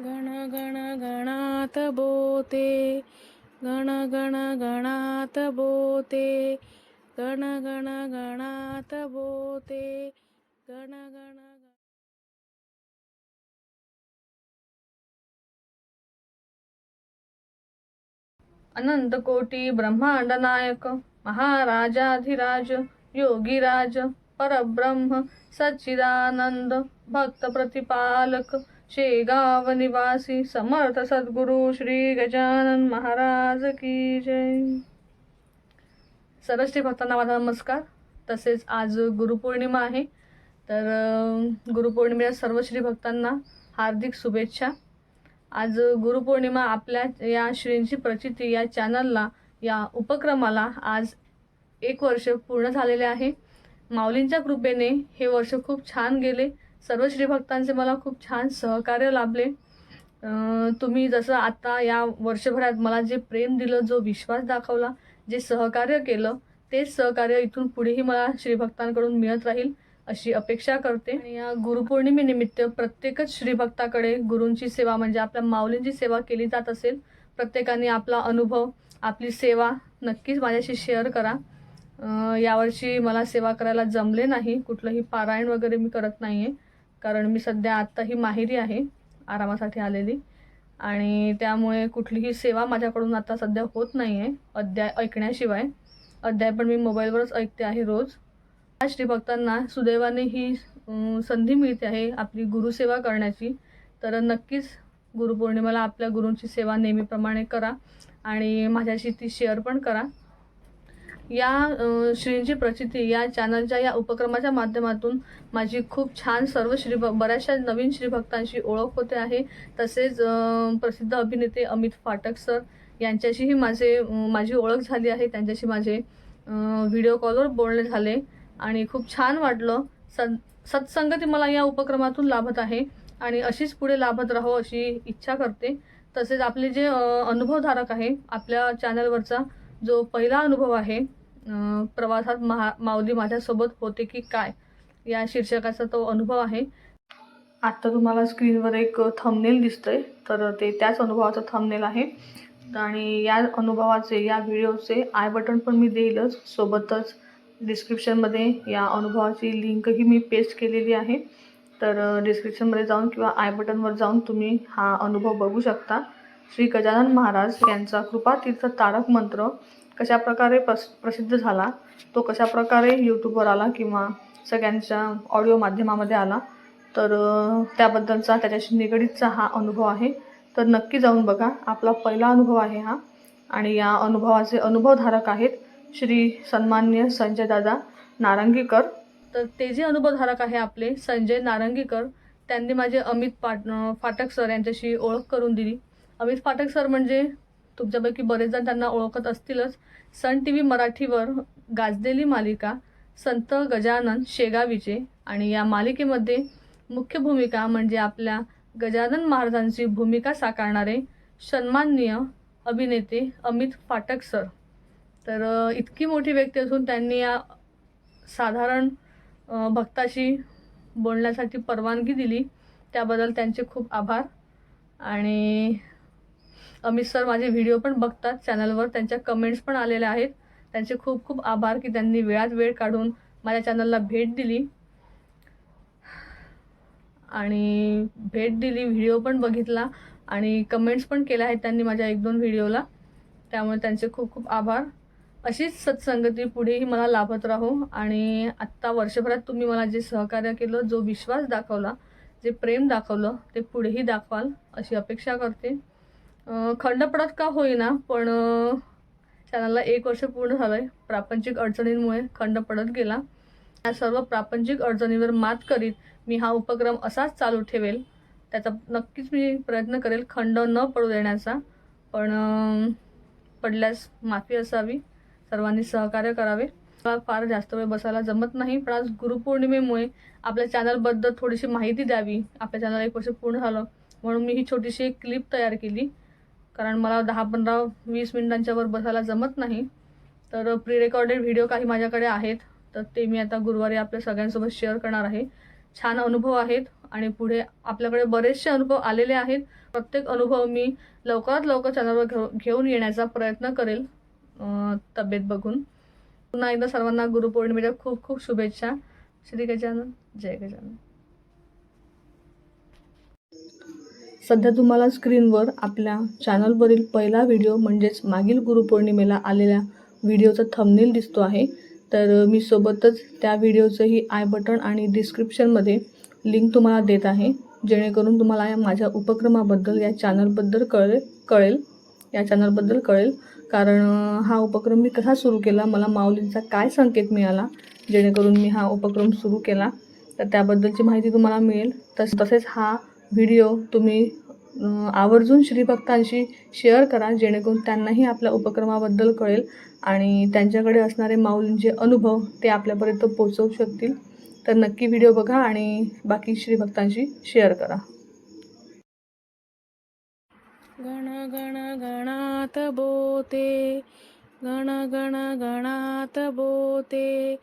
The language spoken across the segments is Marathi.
गण गण गणात बोते. गण गण गणात बोते. गण गण गणात बोते. गण गण अनंत कोटी ब्रह्मांड नायक महाराजाधिराज योगीराज परब्रह्म सच्चिदानंद भक्त प्रतिपालक शेगाव निवासी समर्थ सद्गुरु श्री गजानन महाराज की जय. सर्व भक्तांना माझा नमस्कार. तसेच आज गुरुपौर्णिमा आहे. तर गुरुपौर्णिमेला सर्व श्री भक्तांना हार्दिक शुभेच्छा. आज गुरुपौर्णिमा आपल्या या श्रींची प्रचिती या चॅनलला या उपक्रमाला आज एक वर्ष पूर्ण झालेले आहे. माऊलींच्या कृपेने हे वर्ष खूप छान गेले. सर्व श्रीभक्तांचे मला खूप छान सहकार्य लाभले. तुम्ही जसं आता या वर्षभरात मला जे प्रेम दिलं जो विश्वास दाखवला जे सहकार्य केलं तेच सहकार्य इथून पुढेही मला श्रीभक्तांकडून मिळत राहील अशी अपेक्षा करते. या गुरुपौर्णिमेनिमित्त प्रत्येकच श्रीभक्ताकडे गुरूंची सेवा म्हणजे आपल्या माऊलींची सेवा केली जात असेल प्रत्येकाने आपला अनुभव आपली सेवा नक्कीच माझ्याशी शेअर करा. यावर्षी मला सेवा करायला जमले नाही. कुठलंही पारायण वगैरे मी करत नाही आहे कारण मी सध्या आत्ता ही माहेरी आहे आरामासाठी आलेली. आणि त्यामुळे कुठलीही सेवा माझ्याकडून आता सध्या होत नाही आहे अध्याय ऐकण्याशिवाय. अध्याय पण मी मोबाईलवरच ऐकते आहे रोज. या श्रीभक्तांना सुदैवाने ही संधी मिळते आहे आपली गुरुसेवा करण्याची. तर नक्कीच गुरुपौर्णिमेला आपल्या गुरूंची सेवा नेहमीप्रमाणे करा आणि माझ्याशी ती शेअर पण करा. या श्रींची प्रचिती या चॅनलच्या या उपक्रमाच्या माध्यमातून माझी खूप छान सर्व श्री बऱ्याचशा नवीन श्रीभक्तांशी ओळख होते आहे. तसेच प्रसिद्ध अभिनेते अमित फाटक सर यांच्याशीही माझे माझी ओळख झाली आहे. त्यांच्याशी माझे व्हिडिओ कॉलवर बोलणे झाले आणि खूप छान वाटलं. सद सत्संगती मला या उपक्रमातून लाभत आहे आणि अशीच पुढे लाभत राहो अशी इच्छा करते. तसेच आपले जे अनुभवधारक आहे आपल्या चॅनलवरचा जो पहिला अनुभव आहे प्रवासात महा माऊली माझ्यासोबत होते की काय या शीर्षकाचा तो अनुभव आहे. आत्ता तुम्हाला स्क्रीनवर एक थंबनेल दिसतंय तर ते त्याच अनुभवाचं थंबनेल आहे. आणि या अनुभवाचे या व्हिडिओचे आय बटन पण मी देईलच. सोबतच डिस्क्रिप्शनमध्ये या अनुभवाची लिंकही मी पेस्ट केलेली आहे. तर डिस्क्रिप्शनमध्ये जाऊन किंवा आय बटनवर जाऊन तुम्ही हा अनुभव बघू शकता. श्री गजानन महाराज यांचा कृपातीर्थ तारक मंत्र कशाप्रकारे प्रस प्रसिद्ध झाला तो कशाप्रकारे यूट्यूबवर आला किंवा सगळ्यांच्या ऑडिओ माध्यमामध्ये आला तर त्याबद्दलचा त्याच्याशी निगडीतचा हा अनुभव आहे. तर नक्की जाऊन बघा. आपला पहिला अनुभव आहे हा. आणि या अनुभवाचे अनुभवधारक आहेत श्री सन्मान्य संजयदादा नारंगीकर. तर ते जे अनुभवधारक आहे आपले संजय नारंगीकर त्यांनी माझे अमित पाट फाटक सर यांच्याशी ओळख करून दिली. अमित फाटक सर म्हणजे तुमच्यापैकी बरेच जण त्यांना ओळखत असतीलच. सन टी व्ही मराठीवर गाजलेली मालिका संत गजानन शेगावीचे आणि या मालिकेमध्ये मुख्य भूमिका म्हणजे आपल्या गजानन महाराजांची भूमिका साकारणारे सन्माननीय अभिनेते अमित फाटक सर. तर इतकी मोठी व्यक्ती असून त्यांनी या साधारण भक्ताशी बोलण्यासाठी परवानगी दिली. त्याबद्दल त्यांचे खूप आभार. आणि अमित सर माझे व्हिडिओ पण बघतात चॅनलवर. त्यांच्या कमेंट्स पण आलेल्या आहेत. त्यांचे खूप खूप आभार की त्यांनी वेळात वेळ काढून माझ्या चॅनलला भेट दिली. आणि भेट दिली व्हिडिओ पण बघितला आणि कमेंट्स पण केल्या आहेत त्यांनी माझ्या एक दोन व्हिडिओला. त्यामुळे त्यांचे खूप खूप आभार. अशीच सत्संगती पुढेही मला लाभत राहो. आणि आत्ता वर्षभरात तुम्ही मला जे सहकार्य केलं जो विश्वास दाखवला जे प्रेम दाखवलं ते पुढेही दाखवाल अशी अपेक्षा करते. खंड पडत का होईना पण चॅनलला एक वर्ष पूर्ण झालं आहे प्रापंचिक अडचणींमुळे खंड पडत गेला. या सर्व प्रापंचिक अडचणींवर मात करीत मी हा उपक्रम असाच चालू ठेवेल. त्याचा नक्कीच मी प्रयत्न करेल खंड न पडू देण्याचा. पण पडल्यास माफी असावी. सर्वांनी सहकार्य करावे. मला फार जास्त वेळ बसायला जमत नाही पण आज गुरुपौर्णिमेमुळे आपल्या चॅनलबद्दल थोडीशी माहिती द्यावी. आपल्या चॅनल एक वर्ष पूर्ण झालं म्हणून मी ही छोटीशी एक क्लिप तयार केली. कारण मला दहा पंधरा वीस मिनिटांच्या वर बसायला जमत नाही. तर प्री रेकॉर्डेड व्हिडिओ काही माझ्याकडे आहेत. तर ते मी आता गुरुवारी आपल्या सगळ्यांसोबत शेअर करणार आहे. छान अनुभव आहेत आणि पुढे आपल्याकडे बरेचसे अनुभव आलेले आहेत. प्रत्येक अनुभव मी लवकरात लवकर चॅनलवर घेऊ घेऊन येण्याचा प्रयत्न करेल तब्येत बघून. पुन्हा एकदा सर्वांना गुरुपौर्णिमेच्या खूप खूप शुभेच्छा. श्री गजानन. जय गजानन. सध्या तुम्हाला स्क्रीनवर आपल्या चॅनलवरील पहिला व्हिडिओ म्हणजेच मागील गुरुपौर्णिमेला आलेल्या व्हिडिओचा थंबनेल दिसतो आहे. तर मी सोबतच त्या व्हिडिओचंही आय बटन आणि डिस्क्रिप्शनमध्ये लिंक तुम्हाला देत आहे. जेणेकरून तुम्हाला या माझ्या उपक्रमाबद्दल या चॅनलबद्दल कळेल कळेल. या चॅनलबद्दल कळेल. कारण हा उपक्रम मी कसा सुरू केला मला माऊलींचा काय संकेत मिळाला जेणेकरून मी हा उपक्रम सुरू केला. तर त्याबद्दलची माहिती तुम्हाला मिळेल. तस तसेच हा व्हिडिओ तुम्ही आवर्जून श्रीभक्तांशी शेअर करा जेणेकरून त्यांनाही आपल्या उपक्रमाबद्दल कळेल आणि त्यांच्याकडे असणारे माऊलींचे अनुभव ते आपल्यापर्यंत पोचवू शकतील. तर नक्की व्हिडिओ बघा आणि बाकी श्रीभक्तांशी शेअर करा. गण गण गणात बोते गण गण गणात बोते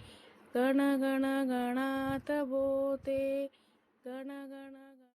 गण गण गणात बोते गण गण